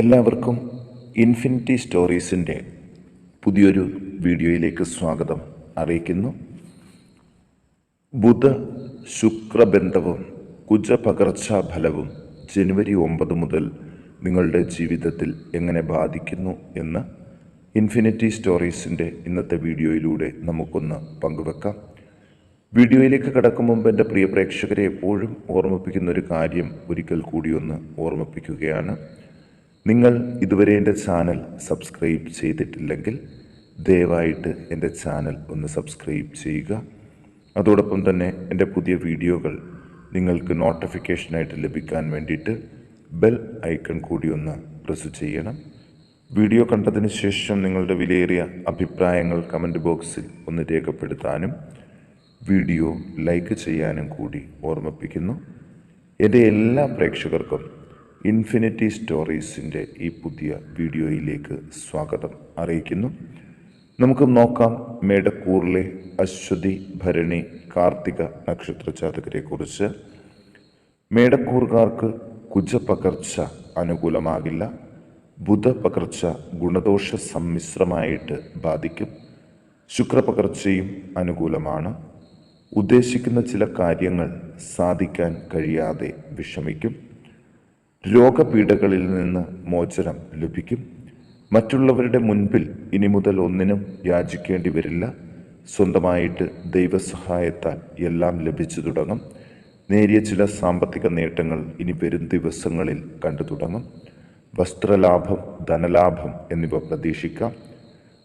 എല്ലാവർക്കും ഇൻഫിനിറ്റി സ്റ്റോറീസിന്റെ പുതിയൊരു വീഡിയോയിലേക്ക് സ്വാഗതം അറിയിക്കുന്നു. ബുധ ശുക്രബന്ധവും കുജ ഫലവും ജനുവരി ഒമ്പത് മുതൽ നിങ്ങളുടെ ജീവിതത്തിൽ എങ്ങനെ ബാധിക്കുന്നു എന്ന് ഇൻഫിനിറ്റി സ്റ്റോറീസിന്റെ ഇന്നത്തെ വീഡിയോയിലൂടെ നമുക്കൊന്ന് പങ്കുവെക്കാം. വീഡിയോയിലേക്ക് കടക്കും മുമ്പ് എന്റെ പ്രിയ പ്രേക്ഷകരെ എപ്പോഴും ഓർമ്മിപ്പിക്കുന്ന ഒരു കാര്യം ഒരിക്കൽ കൂടി ഒന്ന് ഓർമ്മിപ്പിക്കുകയാണ്. നിങ്ങൾ ഇതുവരെ എന്റെ ചാനൽ സബ്സ്ക്രൈബ് ചെയ്തിട്ടില്ലെങ്കിൽ ദയവായിട്ട് എന്റെ ചാനൽ ഒന്ന് സബ്സ്ക്രൈബ് ചെയ്യുക. അതോടൊപ്പം തന്നെ എന്റെ പുതിയ വീഡിയോകൾ നിങ്ങൾക്ക് നോട്ടിഫിക്കേഷനായിട്ട് ലഭിക്കാൻ വേണ്ടിയിട്ട് ബെൽ ഐക്കൺ കൂടി ഒന്ന് പ്രസ് ചെയ്യണം. വീഡിയോ കണ്ടതിന് ശേഷം നിങ്ങളുടെ വിലയേറിയ അഭിപ്രായങ്ങൾ കമന്റ് ബോക്സിൽ ഒന്ന് രേഖപ്പെടുത്താനും വീഡിയോ ലൈക്ക് ചെയ്യാനും കൂടി ഓർമ്മിപ്പിക്കുന്നു. എന്റെ എല്ലാ പ്രേക്ഷകർക്കും ഇൻഫിനിറ്റി സ്റ്റോറീസിന്റെ ഈ പുതിയ വീഡിയോയിലേക്ക് സ്വാഗതം അറിയിക്കുന്നു. നമുക്ക് നോക്കാം മേടക്കൂറിലെ അശ്വതി ഭരണി കാർത്തിക നക്ഷത്ര ജാതകരെക്കുറിച്ച് മേടക്കൂറുകാർക്ക് കുജപകർച്ച അനുകൂലമാകില്ല. ബുധപകർച്ച ഗുണദോഷ സമ്മിശ്രമായിട്ട് ബാധിക്കും. ശുക്രപകർച്ചയും അനുകൂലമാണ്. ഉദ്ദേശിക്കുന്ന ചില കാര്യങ്ങൾ സാധിക്കാൻ കഴിയാതെ വിഷമിക്കും. രോഗപീഠകളിൽ നിന്ന് മോചനം ലഭിക്കും. മറ്റുള്ളവരുടെ മുൻപിൽ ഇനി മുതൽ ഒന്നിനും യാചിക്കേണ്ടി വരില്ല. സ്വന്തമായിട്ട് ദൈവസഹായത്താൽ എല്ലാം ലഭിച്ചു തുടങ്ങും. നേരിയ ചില സാമ്പത്തിക നേട്ടങ്ങൾ ഇനി വരും ദിവസങ്ങളിൽ കണ്ടു തുടങ്ങും. വസ്ത്രലാഭം ധനലാഭം എന്നിവ പ്രതീക്ഷിക്കാം.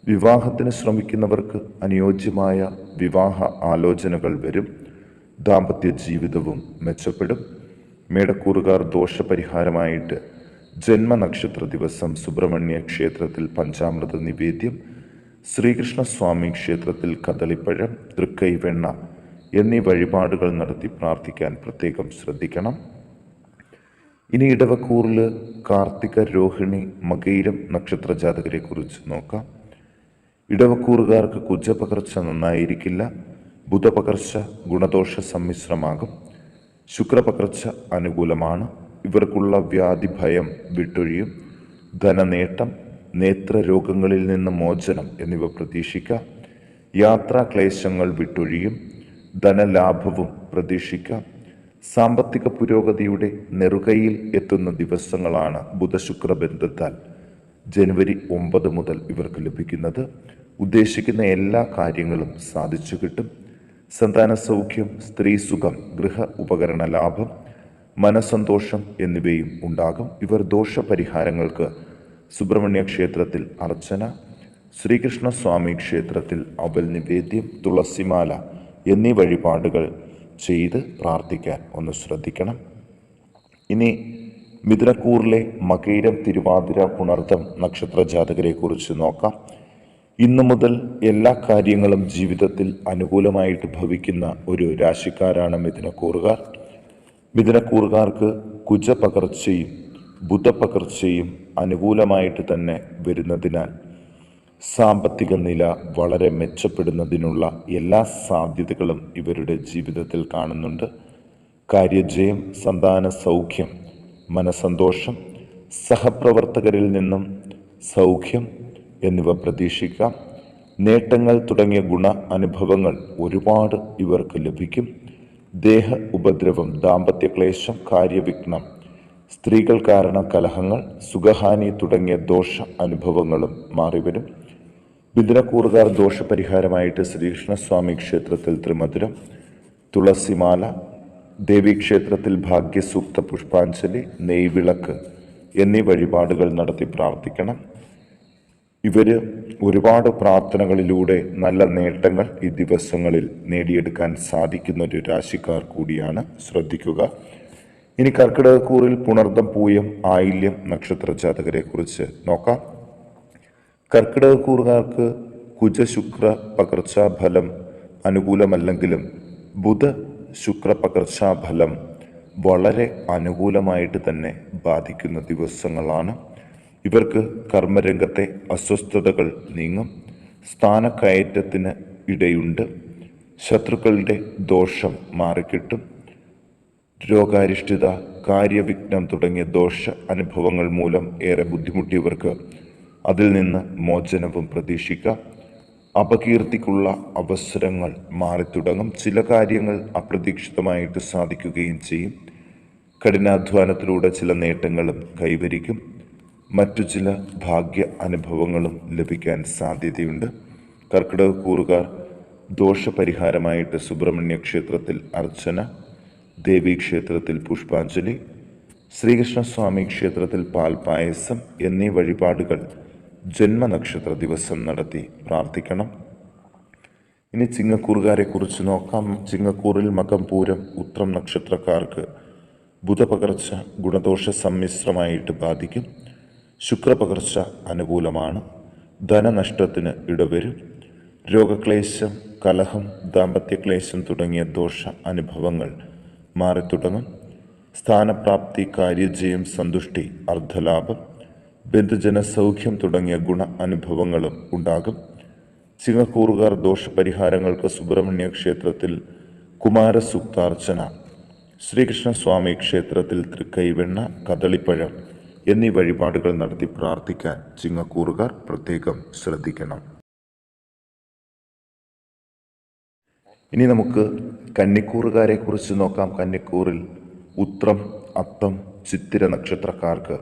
വിവാഹത്തിന് ശ്രമിക്കുന്നവർക്ക് അനുയോജ്യമായ വിവാഹ ആലോചനകൾ വരും. ദാമ്പത്യ ജീവിതവും മെച്ചപ്പെടും. മേടക്കൂറുകാർ ദോഷപരിഹാരമായിട്ട് ജന്മനക്ഷത്ര ദിവസം സുബ്രഹ്മണ്യ ക്ഷേത്രത്തിൽ പഞ്ചാമൃത നിവേദ്യം ശ്രീകൃഷ്ണസ്വാമി ക്ഷേത്രത്തിൽ കദളിപ്പഴം തൃക്കൈവെണ്ണ എന്നീ വഴിപാടുകൾ നടത്തി പ്രാർത്ഥിക്കാൻ പ്രത്യേകം ശ്രദ്ധിക്കണം. ഇനി ഇടവക്കൂറിൽ കാർത്തിക രോഹിണി മകൈരം നക്ഷത്ര ജാതകരെ കുറിച്ച് നോക്കാം. ഇടവക്കൂറുകാർക്ക് കുജപകർച്ച നന്നായിരിക്കില്ല. ബുധപകർച്ച ഗുണദോഷ സമ്മിശ്രമാകും ശുക്രപകർച്ച അനുകൂലമാണ്. ഇവർക്കുള്ള വ്യാധി ഭയം വിട്ടൊഴിയും. ധനനേട്ടം നേത്രരോഗങ്ങളിൽ നിന്ന് മോചനം എന്നിവ പ്രതീക്ഷിക്കാം. യാത്രാ ക്ലേശങ്ങൾ വിട്ടൊഴിയും. ധനലാഭവും പ്രതീക്ഷിക്കാം. സാമ്പത്തിക പുരോഗതിയുടെ നെറുകയിൽ എത്തുന്ന ദിവസങ്ങളാണ് ബുധശുക്ര ബന്ധത്താൽ ജനുവരി ഒമ്പത് മുതൽ ഇവർക്ക് ലഭിക്കുന്നത്. ഉദ്ദേശിക്കുന്ന എല്ലാ കാര്യങ്ങളും സാധിച്ചു കിട്ടും. സന്താന സൗഖ്യം സ്ത്രീ സുഖം ഗൃഹ ഉപകരണ ലാഭം മനസന്തോഷം എന്നിവയും ഉണ്ടാകും. ഇവർ ദോഷപരിഹാരങ്ങൾക്ക് സുബ്രഹ്മണ്യ ക്ഷേത്രത്തിൽ അർച്ചന ശ്രീകൃഷ്ണസ്വാമി ക്ഷേത്രത്തിൽ അവൽ നിവേദ്യം തുളസിമാല എന്നീ വഴിപാടുകൾ ചെയ്ത് പ്രാർത്ഥിക്കാൻ ഒന്ന് ശ്രദ്ധിക്കണം. ഇനി മിഥുനക്കൂറിലെ മകൈരം തിരുവാതിര പുണർത്തം നക്ഷത്ര ജാതകരെക്കുറിച്ച് നോക്കാം. ഇന്നു മുതൽ എല്ലാ കാര്യങ്ങളും ജീവിതത്തിൽ അനുകൂലമായിട്ട് ഭവിക്കുന്ന ഒരു രാശിക്കാരാണ് മിഥുനക്കൂറുകാർ. മിഥുനക്കൂറുകാർക്ക് കുജപകർച്ചയും ബുധപകർച്ചയും അനുകൂലമായിട്ട് തന്നെ വരുന്നതിനാൽ സാമ്പത്തിക നില വളരെ മെച്ചപ്പെടുന്നതിനുള്ള എല്ലാ സാധ്യതകളും ഇവരുടെ ജീവിതത്തിൽ കാണുന്നുണ്ട്. കാര്യജയം സന്താന സൗഖ്യം മനസന്തോഷം സഹപ്രവർത്തകരിൽ നിന്നും സൗഖ്യം എന്നിവ പ്രതീക്ഷിക്കാം നേട്ടങ്ങൾ തുടങ്ങിയ ഗുണ അനുഭവങ്ങൾ ഒരുപാട് ഇവർക്ക് ലഭിക്കും. ദേഹ ഉപദ്രവം ദാമ്പത്യ ക്ലേശം കാര്യവിഘ്നം സ്ത്രീകൾ കാരണം കലഹങ്ങൾ സുഖഹാനി തുടങ്ങിയ ദോഷ അനുഭവങ്ങളും മാറിവരും. മിഥുനക്കൂറുകാർ ദോഷപരിഹാരമായിട്ട് ശ്രീകൃഷ്ണസ്വാമി ക്ഷേത്രത്തിൽ ത്രിമധുരം തുളസിമാല ദേവീക്ഷേത്രത്തിൽ ഭാഗ്യസൂക്ത പുഷ്പാഞ്ജലി നെയ്വിളക്ക് എന്നീ വഴിപാടുകൾ നടത്തി പ്രാർത്ഥിക്കണം. ഇവർ ഒരുപാട് പ്രാർത്ഥനകളിലൂടെ നല്ല നേട്ടങ്ങൾ ഈ ദിവസങ്ങളിൽ നേടിയെടുക്കാൻ സാധിക്കുന്ന ഒരു രാശിക്കാർ കൂടിയാണ്. ശ്രദ്ധിക്കുക. ഇനി കർക്കിടകക്കൂറിൽ പുണർദം പൂയം ആയില്യം നക്ഷത്ര ജാതകരെ കുറിച്ച് നോക്കാം. കർക്കിടകക്കൂറുകാർക്ക് കുജശുക്ര പകർച്ചാഫലം അനുകൂലമല്ലെങ്കിലും ബുധ ശുക്ര പകർച്ചാഫലം വളരെ അനുകൂലമായിട്ട് തന്നെ ബാധിക്കുന്ന ദിവസങ്ങളാണ്. ഇവർക്ക് കർമ്മരംഗത്തെ അസ്വസ്ഥതകൾ നീങ്ങും. സ്ഥാനക്കയറ്റത്തിന് ഇടയുണ്ട്. ശത്രുക്കളുടെ ദോഷം മാറിക്കിട്ടും. രോഗാരിഷ്ഠിത കാര്യവിഘ്നം തുടങ്ങിയ ദോഷ അനുഭവങ്ങൾ മൂലം ഏറെ ബുദ്ധിമുട്ടിയവർക്ക് അതിൽ നിന്ന് മോചനവും പ്രതീക്ഷിക്കാം. അപകീർത്തിക്കുള്ള അവസരങ്ങൾ മാറി തുടങ്ങും ചില കാര്യങ്ങൾ അപ്രതീക്ഷിതമായിട്ട് സാധിക്കുകയും ചെയ്യും. കഠിനാധ്വാനത്തിലൂടെ ചില നേട്ടങ്ങളും കൈവരിക്കും. മറ്റു ചില ഭാഗ്യ അനുഭവങ്ങളും ലഭിക്കാൻ സാധ്യതയുണ്ട്. കർക്കിടക കൂറുകാർ ദോഷപരിഹാരമായിട്ട് സുബ്രഹ്മണ്യ ക്ഷേത്രത്തിൽ അർച്ചന ദേവീക്ഷേത്രത്തിൽ പുഷ്പാഞ്ജലി ശ്രീകൃഷ്ണസ്വാമി ക്ഷേത്രത്തിൽ പാൽപായസം എന്നീ വഴിപാടുകൾ ജന്മനക്ഷത്ര ദിവസം നടത്തി പ്രാർത്ഥിക്കണം. ഇനി ചിങ്ങക്കൂറുകാരെ കുറിച്ച് നോക്കാം. ചിങ്ങക്കൂറിൽ മകം പൂരം ഉത്രം നക്ഷത്രക്കാർക്ക് ബുധപകർച്ച ഗുണദോഷ സമ്മിശ്രമായിട്ട് ബാധിക്കും. ശുക്രപകർച്ച അനുകൂലമാണ്. ധനനഷ്ടത്തിന് ഇടവരും. രോഗക്ലേശം കലഹം ദാമ്പത്യക്ലേശം തുടങ്ങിയ ദോഷ അനുഭവങ്ങൾ മാറിത്തുടങ്ങും. സ്ഥാനപ്രാപ്തി കാര്യജയം സന്തുഷ്ടി അർദ്ധലാഭം ബന്ധുജന സൗഖ്യം തുടങ്ങിയ ഗുണ അനുഭവങ്ങളും ഉണ്ടാകും. ചിങ്ങക്കൂറുകാർ ദോഷപരിഹാരങ്ങൾക്ക് സുബ്രഹ്മണ്യ ക്ഷേത്രത്തിൽ കുമാരസുക്താർച്ചന ശ്രീകൃഷ്ണസ്വാമി ക്ഷേത്രത്തിൽ തൃക്കൈവെണ്ണ കദളിപ്പഴം എന്നീ വഴിപാടുകൾ നടത്തി പ്രാർത്ഥിക്കാൻ ചിങ്ങക്കൂറുകാർ പ്രത്യേകം ശ്രദ്ധിക്കണം. ഇനി നമുക്ക് കന്നിക്കൂറുകാരെ കുറിച്ച് നോക്കാം. കന്നിക്കൂറിൽ ഉത്രം അത്തം ചിത്തിര നക്ഷത്രക്കാർക്ക്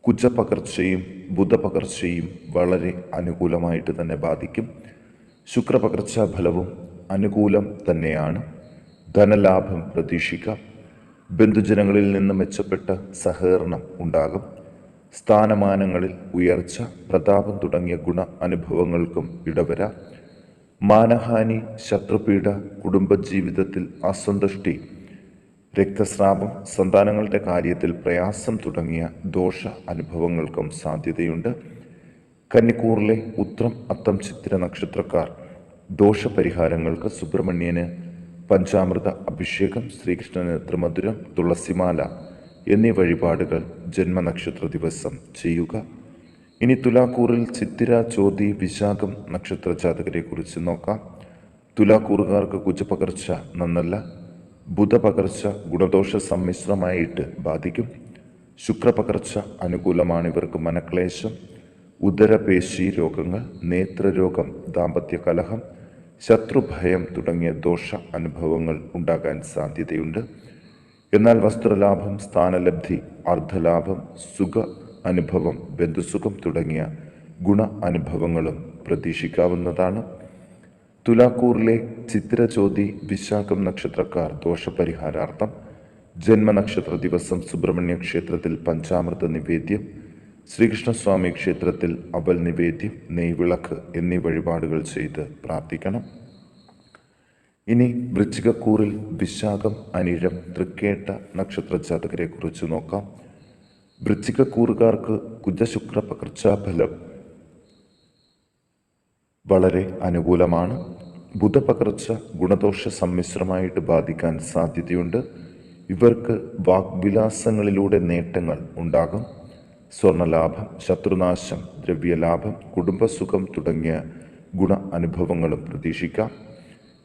കുജപകർച്ചയും ബുധപകർച്ചയും വളരെ അനുകൂലമായിട്ട് തന്നെ ബാധിക്കും. ശുക്രപകർച്ച ഫലവും അനുകൂലം തന്നെയാണ്. ധനലാഭം പ്രതീക്ഷിക്കാം. ബന്ധുജനങ്ങളിൽ നിന്ന് മെച്ചപ്പെട്ട സഹകരണം ഉണ്ടാകും. സ്ഥാനമാനങ്ങളിൽ ഉയർച്ച പ്രതാപം തുടങ്ങിയ ഗുണ അനുഭവങ്ങൾക്കും ഇടവരാം. മാനഹാനി ശത്രുപീഡ കുടുംബജീവിതത്തിൽ അസന്തുഷ്ടി രക്തസ്രാവം സന്താനങ്ങളുടെ കാര്യത്തിൽ പ്രയാസം തുടങ്ങിയ ദോഷ അനുഭവങ്ങൾക്കും സാധ്യതയുണ്ട്. കന്നിക്കൂറിലെ ഉത്രം അത്തം ചിത്ര നക്ഷത്രക്കാർ ദോഷപരിഹാരങ്ങൾക്ക് സുബ്രഹ്മണ്യന് പഞ്ചാമൃത അഭിഷേകം ശ്രീകൃഷ്ണന് ത്രിമധുരം തുളസിമാല എന്നീ വഴിപാടുകൾ ജന്മനക്ഷത്ര ദിവസം ചെയ്യുക. ഇനി തുലാക്കൂറിൽ ചിത്തിര ചോതി വിശാഖം നക്ഷത്ര ജാതകരെ കുറിച്ച് നോക്കാം. തുലാക്കൂറുകാർക്ക് കുജപകർച്ച നന്നല്ല. ബുധപകർച്ച ഗുണദോഷ സമ്മിശ്രമായിട്ട് ബാധിക്കും. ശുക്രപകർച്ച അനുകൂലമാണ് ഇവർക്ക് മനക്ലേശം. ഉദരപേശി രോഗങ്ങൾ നേത്രരോഗം ദാമ്പത്യ കലഹം ശത്രുഭയം തുടങ്ങിയ ദോഷ അനുഭവങ്ങൾ ഉണ്ടാകാൻ സാധ്യതയുണ്ട്. എന്നാൽ വസ്ത്രലാഭം സ്ഥാനലബ്ധി അർദ്ധലാഭം സുഖ അനുഭവം ബന്ധുസുഖം തുടങ്ങിയ ഗുണ അനുഭവങ്ങളും പ്രതീക്ഷിക്കാവുന്നതാണ്. തുലാക്കൂറിലെ ചിത്രചോതി വിശാഖം നക്ഷത്രക്കാർ ദോഷപരിഹാരാർത്ഥം ജന്മനക്ഷത്ര ദിവസം സുബ്രഹ്മണ്യ ക്ഷേത്രത്തിൽ പഞ്ചാമൃത നിവേദ്യം ശ്രീകൃഷ്ണസ്വാമി ക്ഷേത്രത്തിൽ അവൽ നിവേദ്യം നെയ്വിളക്ക് എന്നീ വഴിപാടുകൾ ചെയ്ത് പ്രാർത്ഥിക്കണം. ഇനി വൃശ്ചികക്കൂറിൽ വിശാഖം അനിഴം തൃക്കേട്ട നക്ഷത്ര ജാതകരെക്കുറിച്ച് നോക്കാം. വൃശ്ചികക്കൂറുകാർക്ക് കുജശുക്ര പകർച്ചാഫലം വളരെ അനുകൂലമാണ്. ബുധപകർച്ച ഗുണദോഷ സമ്മിശ്രമായിട്ട് ബാധിക്കാൻ സാധ്യതയുണ്ട്. ഇവർക്ക് വാഗ്വിലാസങ്ങളിലൂടെ നേട്ടങ്ങൾ ഉണ്ടാകും. സ്വർണലാഭം ശത്രുനാശം ദ്രവ്യലാഭം കുടുംബസുഖം തുടങ്ങിയ ഗുണ അനുഭവങ്ങളും പ്രതീക്ഷിക്കാം.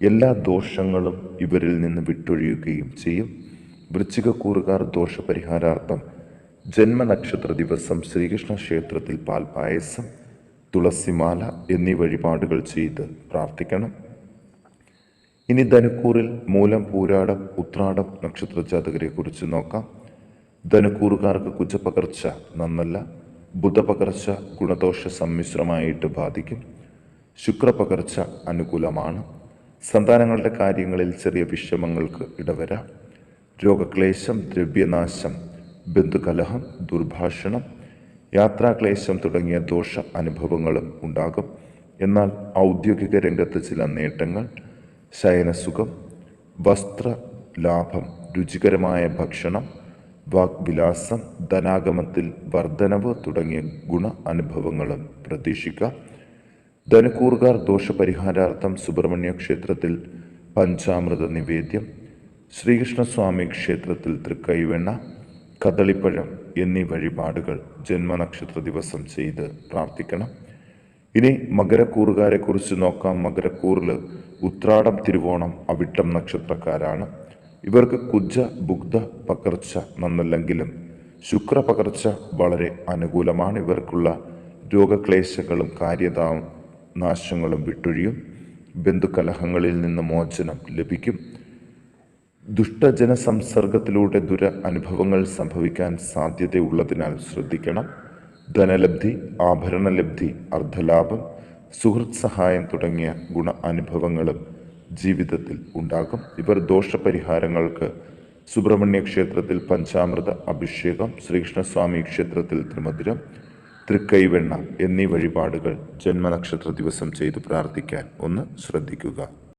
എല്ലാ ദോഷങ്ങളും ഇവരിൽ നിന്ന് വിട്ടൊഴിയുകയും ചെയ്യും. വൃശ്ചികക്കൂറുകാർ ദോഷപരിഹാരാർത്ഥം ജന്മനക്ഷത്ര ദിവസം ശ്രീകൃഷ്ണ ക്ഷേത്രത്തിൽ പാൽപായസം തുളസിമാല എന്നീ വഴിപാടുകൾ ചെയ്ത് പ്രാർത്ഥിക്കണം. ഇനി ധനുക്കൂറിൽ മൂലം പൂരാടം ഉത്രാടം നക്ഷത്ര ജാതകരെ കുറിച്ച് നോക്കാം. ധനുക്കൂറുകാർക്ക് കുജപകർച്ച നന്നല്ല ബുധപകർച്ച ഗുണദോഷ സമ്മിശ്രമായിട്ട് ബാധിക്കും ശുക്രപകർച്ച അനുകൂലമാണ് സന്താനങ്ങളുടെ കാര്യങ്ങളിൽ ചെറിയ വിഷമങ്ങൾക്ക് ഇടവരാം രോഗക്ലേശം ദ്രവ്യനാശം ബന്ധുകലഹം ദുർഭാഷണം യാത്രാക്ലേശം തുടങ്ങിയ ദോഷ അനുഭവങ്ങളും ഉണ്ടാകും. എന്നാൽ ഔദ്യോഗിക രംഗത്ത് ചില നേട്ടങ്ങൾ ശയനസുഖം വസ്ത്ര ലാഭം രുചികരമായ ഭക്ഷണം വാഗ്വിലാസം ധനാഗമത്തിൽ വർധനവ് തുടങ്ങിയ ഗുണ അനുഭവങ്ങളും പ്രതീക്ഷിക്കാം ധനക്കൂറുകാർ ദോഷപരിഹാരാർത്ഥം സുബ്രഹ്മണ്യ ക്ഷേത്രത്തിൽ പഞ്ചാമൃത നിവേദ്യം ശ്രീകൃഷ്ണസ്വാമി ക്ഷേത്രത്തിൽ തൃക്കൈവെണ്ണ കദളിപ്പഴം എന്നീ വഴിപാടുകൾ ജന്മനക്ഷത്ര ദിവസം ചെയ്ത് പ്രാർത്ഥിക്കണം. ഇനി മകരക്കൂറുകാരെ കുറിച്ച് നോക്കാം. മകരക്കൂറിൽ ഉത്രാടം തിരുവോണം അവിട്ടം നക്ഷത്രക്കാരാണ്. ഇവർക്ക് കുജ ബുഗ്ധ പകർച്ച നന്നല്ലെങ്കിലും ശുക്ര പകർച്ച വളരെ അനുകൂലമാണ്. ഇവർക്കുള്ള രോഗക്ലേശങ്ങളും കാര്യതാ നാശങ്ങളും വിട്ടൊഴിയും ബന്ധുക്കലഹങ്ങളിൽ നിന്ന് മോചനം ലഭിക്കും. ദുഷ്ടജന സംസർഗത്തിലൂടെ ദുര അനുഭവങ്ങൾ സംഭവിക്കാൻ സാധ്യതയുള്ളതിനാൽ ശ്രദ്ധിക്കണം. ധനലബ്ധി ആഭരണലബ്ധി അർദ്ധലാഭം സുഹൃത്ത് സഹായം തുടങ്ങിയ ഗുണ അനുഭവങ്ങളും ജീവിതത്തിൽ ഉണ്ടാകും. ഇവർ ദോഷപരിഹാരങ്ങൾക്ക് സുബ്രഹ്മണ്യ ക്ഷേത്രത്തിൽ പഞ്ചാമൃത അഭിഷേകം ശ്രീകൃഷ്ണസ്വാമി ക്ഷേത്രത്തിൽ ത്രിമധുരം തൃക്കൈവെണ്ണ എന്നീ വഴിപാടുകൾ ജന്മനക്ഷത്ര ദിവസം ചെയ്തു പ്രാർത്ഥിക്കാൻ ഒന്ന് ശ്രദ്ധിക്കുക.